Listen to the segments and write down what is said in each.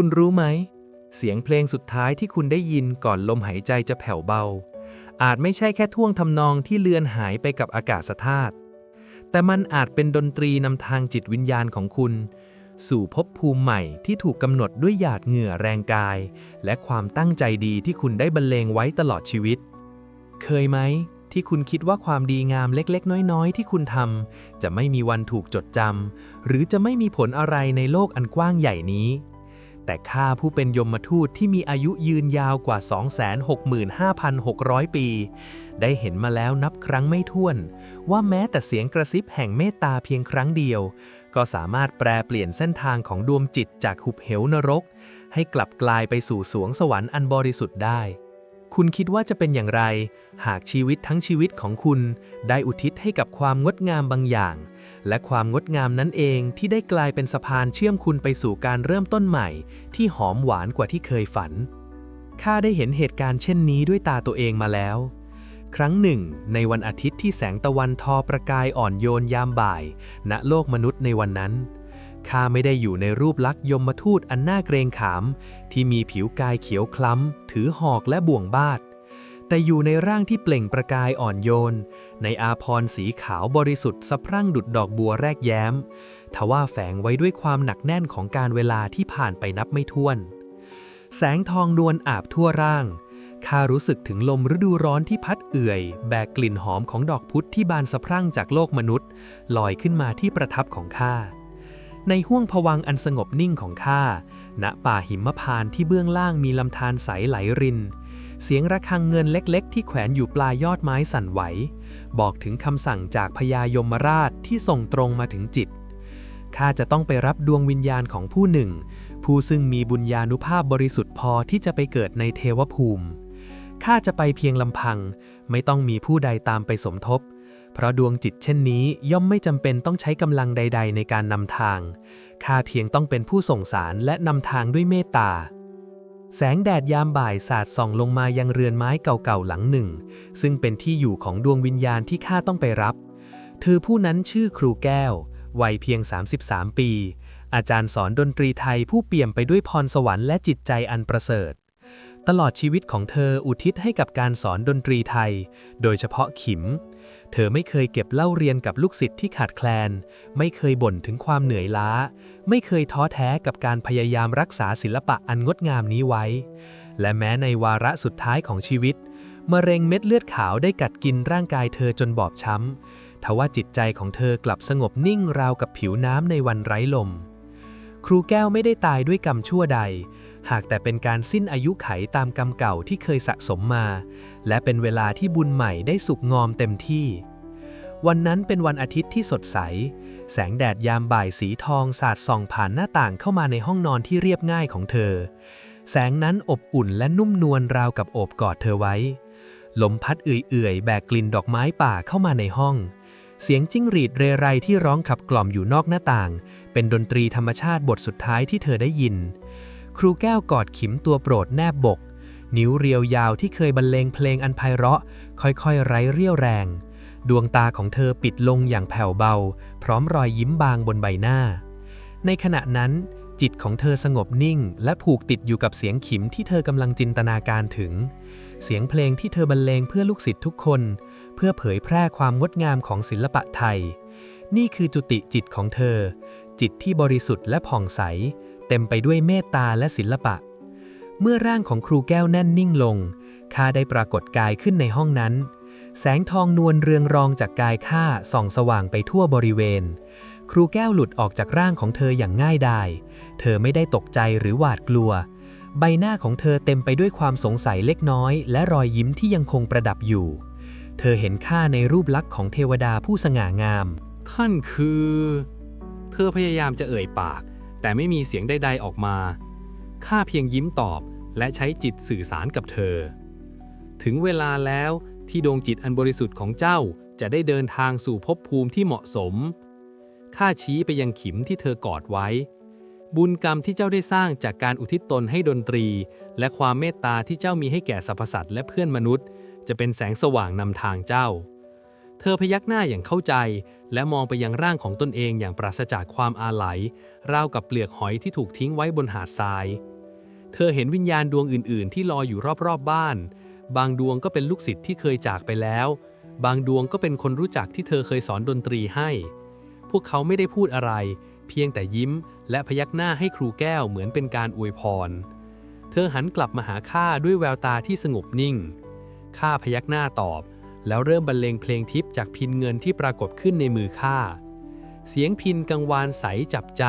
คุณรู้ไหม เสียงเพลงสุดท้ายที่คุณได้ยินก่อนลมหายใจจะแผ่วเบา อาจไม่ใช่แค่ท่วงทำนองที่เลือนหายไปกับอากาศธาตุแต่มันอาจเป็นดนตรีนำทางจิตวิญญาณของคุณ สู่ภพภูมิใหม่ที่ถูกกำหนดด้วยหยาดเหงื่อแรงกาย และความตั้งใจดีที่คุณได้บรรเลงไว้ตลอดชีวิต เคยไหมที่คุณคิดว่าความดีงามเล็กๆ น้อยๆ ที่คุณทำจะไม่มีวันถูกจดจำหรือจะไม่มีผลอะไรในโลกอันกว้างใหญ่นี้ แต่ข้าผู้เป็นยมทูตที่มีอายุยืนยาวกว่า 265,600 ปี ได้เห็นมาแล้วนับครั้งไม่ถ้วน ว่าแม้แต่เสียงกระซิบแห่งเมตตาเพียงครั้งเดียว ก็สามารถแปลเปลี่ยนเส้นทางของดวงจิตจากหุบเหวนรก ให้กลับกลายไปสู่สวงสวรรค์อันบริสุทธิ์ได้ คุณคิดว่าจะเป็นอย่างไร หากชีวิตทั้งชีวิตของคุณได้อุทิศให้กับความงดงามบางอย่าง และความงดงามนั้นเองที่ได้กลายเป็นสะพานเชื่อมคุณไปสู่การเริ่มต้นใหม่ ที่หอมหวานกว่าที่เคยฝัน ข้าได้เห็นเหตุการณ์เช่นนี้ด้วยตาตัวเองมาแล้ว ครั้งหนึ่ง ในวันอาทิตย์ที่แสงตะวันทอประกายอ่อนโยนยามบ่าย ณโลกมนุษย์ในวันนั้น ข้าไม่ได้อยู่ในรูปลักษณ์ยมทูตอันน่าเกรงขาม ที่มีผิวกายเขียวคล้ำ ถือหอกและบ่วงบาดแต่อยู่ในร่างที่เปล่งประกายอ่อนโยน ในอาพรสีขาวบริสุทธิ์สะพรั่งดุดดอกบัวแรกแย้ม ทว่าแฝงไว้ด้วยความหนักแน่นของการเวลาที่ผ่านไปนับไม่ถ้วน แสงทองนวลอาบทั่วร่างข้ารู้สึกถึงลมฤดูร้อนที่พัดเอื่อย แบกกลิ่นหอมของดอกพุธที่บานสะพรั่งจากโลกมนุษย์ ลอยขึ้นมาที่ประทับของข้า ในห้วงผวังอันสงบนิ่งของข้า ณ ป่าหิมพานต์ที่เบื้องล่างมีลำธารใสไหลริน เสียงระฆังเงินเล็กๆ ที่แขวนอยู่ปลายยอดไม้สั่นไหว บอกถึงคำสั่งจากพญายมราชที่ส่งตรงมาถึงจิต ข้าจะต้องไปรับดวงวิญญาณของผู้หนึ่ง ผู้ซึ่งมีบุญญาณุภาพบริสุทธิ์พอที่จะไปเกิดในเทวภูมิ ข้าจะไปเพียงลำพัง ไม่ต้องมีผู้ใดตามไปสมทบเพราะดวงจิตเช่นนี้ย่อมไม่จำเป็นต้องใช้กำลังใด ๆ ในการนำทาง ข้าเพียงต้องเป็นผู้ส่งสารและนำทางด้วยเมตตา แสงแดดยามบ่ายสาดส่องลงมายังเรือนไม้เก่าๆหลังหนึ่ง ซึ่งเป็นที่อยู่ของดวงวิญญาณที่ข้าต้องไปรับ เธอผู้นั้นชื่อครูแก้ว วัยเพียง 33 ปี อาจารย์สอนดนตรีไทยผู้เปี่ยมไปด้วยพรสวรรค์และจิตใจอันประเสริฐ ตลอดชีวิตของเธออุทิศให้กับการสอนดนตรีไทย โดยเฉพาะขิม เธอไม่เคยเก็บเล่าเรียนกับลูกศิษย์ที่ขาดแคลน ไม่เคยบ่นถึงความเหนื่อยล้า ไม่เคยท้อแท้กับการพยายามรักษาศิลปะอันงดงามนี้ไว้ และแม้ในวาระสุดท้ายของชีวิตมะเร็งเม็ดเลือดขาวได้กัดกินร่างกายเธอจนบอบช้ำทว่าจิตใจของเธอกลับสงบนิ่งราวกับผิวน้ำในวันไร้ลม ครูแก้วไม่ได้ตายด้วยกรรมชั่วใด หากแต่เป็นการสิ้นอายุไขตามกรรมเก่าที่เคยสะสมมา และเป็นเวลาที่บุญใหม่ได้สุกงอมเต็มที่ วันนั้นเป็นวันอาทิตย์ที่สดใส แสงแดดยามบ่ายสีทองสาดส่องผ่านหน้าต่างเข้ามาในห้องนอนที่เรียบง่ายของเธอ แสงนั้นอบอุ่นและนุ่มนวลราวกับโอบกอดเธอไว้ ลมพัดเอื่อยๆ แบกกลิ่นดอกไม้ป่าเข้ามาในห้องเสียงจิ้งหรีดเรไรที่ร้องขับกล่อมอยู่นอกหน้าต่าง เป็นดนตรีธรรมชาติบทสุดท้ายที่เธอได้ยิน ครูแก้วกอดขิมตัวโปรดแนบบก นิ้วเรียวยาวที่เคยบรรเลงเพลงอันไพเราะ ค่อยๆ ไร้เรี่ยวแรง ดวงตาของเธอปิดลงอย่างแผ่วเบา พร้อมรอยยิ้มบางบนใบหน้า ในขณะนั้น จิตของเธอสงบนิ่ง และผูกติดอยู่กับเสียงขิมที่เธอกำลังจินตนาการถึง เสียงเพลงที่เธอบรรเลงเพื่อลูกศิษย์ทุกคน เพื่อเผยแพร่ความงดงามของศิลปะไทย นี่คือจุติจิตของเธอ จิตที่บริสุทธิ์และผ่องใส เต็มไปด้วยเมตตาและศิลปะ เมื่อร่างของครูแก้วแน่นนิ่งลง ข้าได้ปรากฏกายขึ้นในห้องนั้น แสงทองนวลเรืองรองจากกายข้าส่องสว่างไปทั่วบริเวณ ครูแก้วหลุดออกจากร่างของเธออย่างง่ายดาย เธอไม่ได้ตกใจหรือหวาดกลัว ใบหน้าของเธอเต็มไปด้วยความสงสัยเล็กน้อย และรอยยิ้มที่ยังคงประดับอยู่ เธอเห็นข้าในรูปลักษณ์ของเทวดาผู้สง่างาม ท่านคือ เธอพยายามจะเอ่ยปาก แต่ไม่มีเสียงใดๆออกมา ข้าเพียงยิ้มตอบและใช้จิตสื่อสารกับเธอ ถึงเวลาแล้วที่ดวงจิตอันบริสุทธิ์ของเจ้าจะได้เดินทางสู่ภพภูมิที่เหมาะสม ข้าชี้ไปยังขิมที่เธอกอดไว้ บุญกรรมที่เจ้าได้สร้างจากการอุทิศตนให้ดนตรี และความเมตตาที่เจ้ามีให้แก่สรรพสัตว์และเพื่อนมนุษย์ จะเป็นแสงสว่างนำทางเจ้า เธอพยักหน้าอย่างเข้าใจ และมองไปยังร่างของตนเองอย่างปราศจากความอาลัยราวกับเปลือกหอยที่ถูกทิ้งไว้บนหาดทราย เธอเห็นวิญญาณดวงอื่น ๆ ที่ลอยอยู่รอบๆบบ้าน บางดวงก็เป็นลูกศิษย์ที่เคยจากไปแล้ว บางดวงก็เป็นคนรู้จักที่เธอเคยสอนดนตรีให้ พวกเขาไม่ได้พูดอะไร เพียงแต่ยิ้ม และพยักหน้าให้ครูแก้วเหมือนเป็นการอวยพร เธอหันกลับมาหาข้าด้วยแววตาที่สงบนิ่งข้าพยักหน้าตอบ แล้วเริ่มบรรเลงเพลงทิพย์จากพินเงินที่ปรากฏขึ้นในมือข้า เสียงพินกังวานใสจับใจ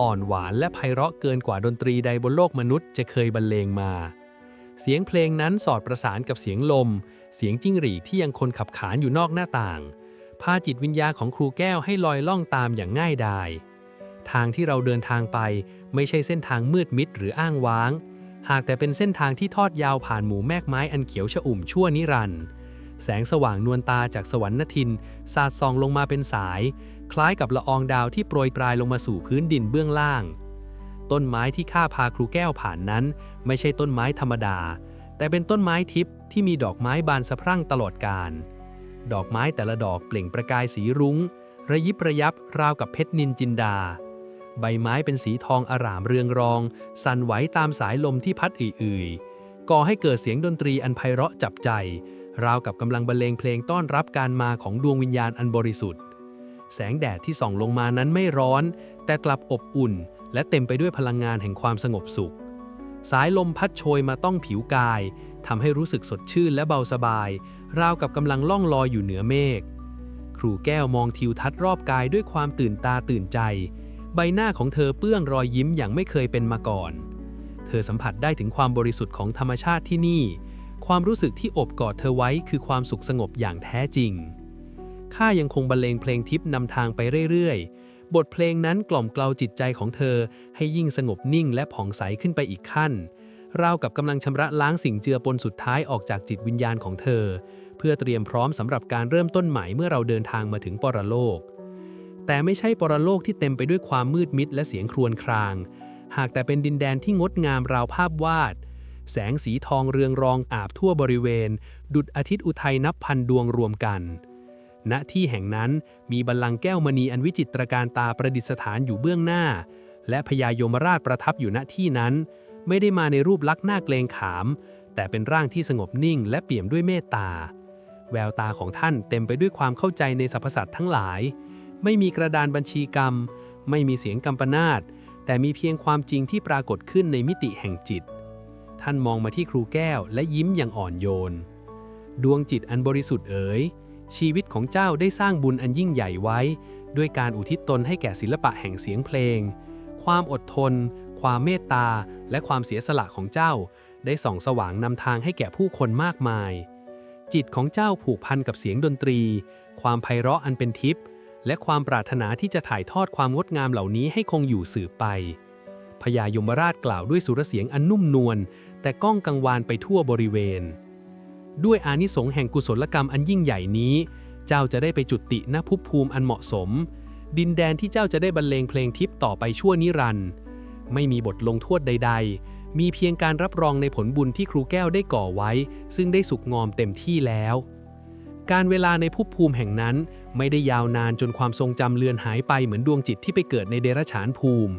อ่อนหวานและไพเราะเกินกว่าดนตรีใดบนโลกมนุษย์จะเคยบรรเลงมา เสียงเพลงนั้นสอดประสานกับเสียงลม เสียงจิ้งหรีที่ยังคนขับขานอยู่นอกหน้าต่าง พาจิตวิญญาณของครูแก้วให้ลอยล่องตามอย่างง่ายดาย ทางที่เราเดินทางไปไม่ใช่เส้นทางมืดมิดหรืออ้างว้าง หากแต่เป็นเส้นทางที่ทอดยาวผ่านหมู่แมกไม้อันเขียวชอุ่มชั่วนิรันดร์ แสงสว่างนวลตาจากสวรรค์นทิน สาดส่องลงมาเป็นสาย คล้ายกับละอองดาวที่โปรยปลายลงมาสู่พื้นดินเบื้องล่าง ต้นไม้ที่ข้าพาครูแก้วผ่านนั้น ไม่ใช่ต้นไม้ธรรมดา แต่เป็นต้นไม้ทิพย์ที่มีดอกไม้บานสะพรั่งตลอดกาลดอกไม้แต่ละดอกเปล่งประกายสีรุง้ง ระยิบระยับราวกับเพชรนินจินดา ใบไม้เป็นสีทองอร่ามเรืองรอง สั่นไหวตามสายลมที่พัดอื่ยๆก่อให้เกิดเสียงดนตรีอันไพเราะจับใจ ราวกับกำลังบรรเลงเพลงต้อนรับการมาของดวงวิญญาณอันบริสุทธิ์ แสงแดดที่ส่องลงมานั้นไม่ร้อน แต่กลับอบอุ่น และเต็มไปด้วยพลังงานแห่งความสงบสุข สายลมพัดโชยมาต้องผิวกายทำให้รู้สึกสดชื่นและเบาสบาย ราวกับกำลังล่องลอยอยู่เหนือเมฆครูแก้วมองทิวทัศน์รอบกายด้วยความตื่นตาตื่นใจ ใบหน้าของเธอเปื้อนรอยยิ้มอย่างไม่เคยเป็นมาก่อน เธอสัมผัสได้ถึงความบริสุทธิ์ของธรรมชาติที่นี่ ความรู้สึกที่อบกอดเธอไว้คือความสุขสงบอย่างแท้จริง ข้ายังคงบรรเลงเพลงทิพย์นำทางไปเรื่อยๆ บทเพลงนั้นกล่อมเกลาจิตใจของเธอให้ยิ่งสงบนิ่งและผ่องใสขึ้นไปอีกขั้น ราวกับกำลังชำระล้างสิ่งเจือปนสุดท้ายออกจากจิตวิญญาณของเธอ เพื่อเตรียมพร้อมสำหรับการเริ่มต้นใหม่เมื่อเราเดินทางมาถึงปรโลก แต่ไม่ใช่ปรโลกที่เต็มไปด้วยความมืดมิดและเสียงครวญคราง หากแต่เป็นดินแดนที่งดงามราวภาพวาด แสงสีทองเรืองรองอาบทั่วบริเวณ ดุจอาทิตย์อุทัยนับพันดวงรวมกัน ณที่แห่งนั้นมีบัลลังก์แก้วมณีอันวิจิตรการตาประดิษฐานอยู่เบื้องหน้า และพญายมราชประทับอยู่ณที่นั้น ไม่ได้มาในรูปลักษณ์หน้าเกรงขาม แต่เป็นร่างที่สงบนิ่งและเปี่ยมด้วยเมตตา แววตาของท่านเต็มไปด้วยความเข้าใจในสรรพสัตว์ทั้งหลาย ไม่มีกระดานบัญชีกรรม ไม่มีเสียงกำปนาตแต่มีเพียงความจริงที่ปรากฏขึ้นในมิติแห่งจิต ท่านมองมาที่ครูแก้วและยิ้มอย่างอ่อนโยน ดวงจิตอันบริสุทธิ์เอ๋ย ชีวิตของเจ้าได้สร้างบุญอันยิ่งใหญ่ไว้ ด้วยการอุทิศตนให้แก่ศิลปะแห่งเสียงเพลง ความอดทน ความเมตตา และความเสียสละของเจ้า ได้ส่องสว่างนำทางให้แก่ผู้คนมากมาย จิตของเจ้าผูกพันกับเสียงดนตรี ความไพเราะอันเป็นทิพย์และความปรารถนาที่จะถ่ายทอดความงดงามเหล่านี้ให้คงอยู่สืบไปพญายมราชกล่าวด้วยสุรเสียงอันนุ่มนวล แต่ก้องกังวานไปทั่วบริเวณ ด้วยอานิสงส์แห่งกุศลกรรมอันยิ่งใหญ่นี้ เจ้าจะได้ไปจุติณภพภูมิอันเหมาะสม ดินแดนที่เจ้าจะได้บรรเลงเพลงทิพย์ต่อไปชั่วนิรันดร์ไม่มีบทลงโทษใด ๆ มีเพียงการรับรองในผลบุญที่ครูแก้วได้ก่อไว้ ซึ่งได้สุกงอมเต็มที่แล้ว การเวลาในภพภูมิแห่งนั้น ไม่ได้ยาวนานจนความทรงจำเลือนหายไปเหมือนดวงจิตที่ไปเกิดในเดรัจฉานภูมิ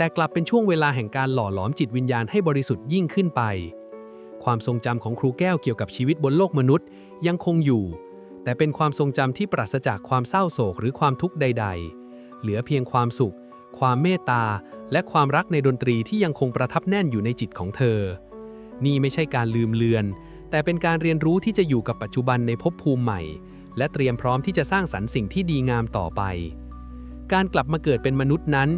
แต่กลับเป็นช่วงเวลาแห่งการหล่อหลอมจิตวิญญาณให้บริสุทธิ์ยิ่งขึ้นไป ความทรงจำของครูแก้วเกี่ยวกับชีวิตบนโลกมนุษย์ยังคงอยู่ แต่เป็นความทรงจำที่ปราศจากความเศร้าโศกหรือความทุกข์ใด ๆ เหลือเพียงความสุข ความเมตตา และความรักในดนตรีที่ยังคงประทับแน่นอยู่ในจิตของเธอ นี่ไม่ใช่การลืมเลือน แต่เป็นการเรียนรู้ที่จะอยู่กับปัจจุบันในภพภูมิใหม่ และเตรียมพร้อมที่จะสร้างสรรค์สิ่งที่ดีงามต่อไป การกลับมาเกิดเป็นมนุษย์นั้น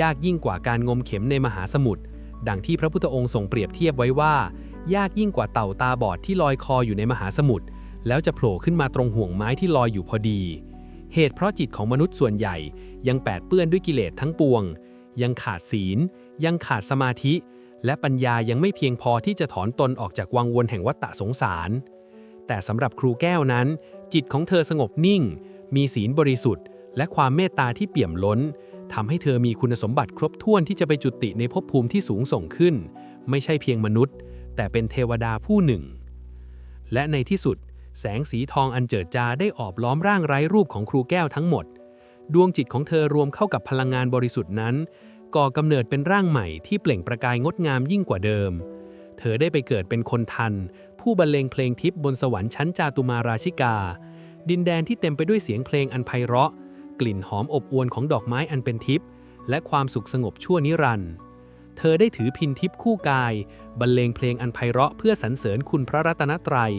ยากยิ่งกว่าการงมเข็มในมหาสมุทรดังที่พระพุทธองค์ทรงเปรียบเทียบไว้ว่า ยากยิ่งกว่าเต่าตาบอดที่ลอยคออยู่ในมหาสมุทรแล้วจะโผล่ขึ้นมาตรงห่วงไม้ที่ลอยอยู่พอดี เหตุเพราะจิตของมนุษย์ส่วนใหญ่ ยังแปดเปื้อนด้วยกิเลสทั้งปวง ยังขาดศีล ยังขาดสมาธิ และปัญญายังไม่เพียงพอที่จะถอนตนออกจากวังวนแห่งวัฏฏะสงสาร แต่สำหรับครูแก้วนั้น จิตของเธอสงบนิ่ง มีศีลบริสุทธิ์ และความเมตตาที่เปี่ยมล้น ทำให้เธอมีคุณสมบัติครบถ้วนที่จะไปจุติในภพภูมิที่สูงส่งขึ้น ไม่ใช่เพียงมนุษย์ แต่เป็นเทวดาผู้หนึ่ง และในที่สุด แสงสีทองอันเจิดจ้าได้ออบล้อมร่างไร้รูปของครูแก้วทั้งหมด ดวงจิตของเธอรวมเข้ากับพลังงานบริสุทธิ์นั้น ก่อกำเนิดเป็นร่างใหม่ที่เปล่งประกายงดงามยิ่งกว่าเดิม เธอได้ไปเกิดเป็นคนทัน ผู้บรรเลงเพลงทิพย์บนสวรรค์ชั้นจาตุมาราชิกา ดินแดนที่เต็มไปด้วยเสียงเพลงอันไพเราะ กลิ่นหอมอบอวลของดอกไม้อันเป็นทิพย์และความสุขสงบชั่วนิรันดร์เธอได้ถือพินทิพย์คู่กาย บรรเลงเพลงอันไพเราะเพื่อสรรเสริญคุณพระรัตนตรัย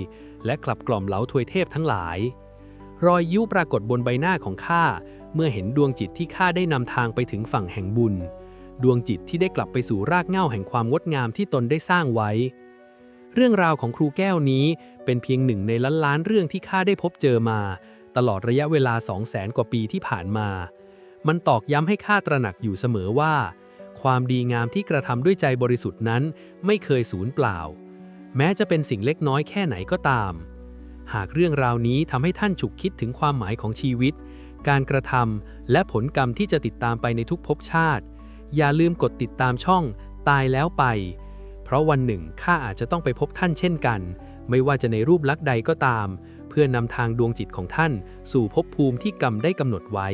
และกลับกล่อมเหลาทวยเทพทั้งหลาย รอยยิ้วปรากฏบนใบหน้าของข้าเมื่อเห็นดวงจิตที่ข้าได้นำทางไปถึงฝั่งแห่งบุญ ดวงจิตที่ได้กลับไปสู่รากเหง้าแห่งความงดงามที่ตนได้สร้างไว้ เรื่องราวของครูแก้วนี้เป็นเพียงหนึ่งในล้านล้านเรื่องที่ข้าได้พบเจอมา ตลอดระยะเวลาสองแสนกว่าปีที่ผ่านมา มันตอกย้ำให้ข้าตระหนักอยู่เสมอว่า ความดีงามที่กระทำด้วยใจบริสุทธิ์นั้นไม่เคยสูญเปล่า แม้จะเป็นสิ่งเล็กน้อยแค่ไหนก็ตาม หากเรื่องราวนี้ทำให้ท่านฉุกคิดถึงความหมายของชีวิต การกระทำและผลกรรมที่จะติดตามไปในทุกภพชาติ อย่าลืมกดติดตามช่อง ตายแล้วไป เพราะวันหนึ่งข้าอาจจะต้องไปพบท่านเช่นกัน ไม่ว่าจะในรูปลักษณ์ใดก็ตาม พื่อนำทางดวงจิตของท่าน สู่ภพภูมิที่กรรมได้กำหนดไว้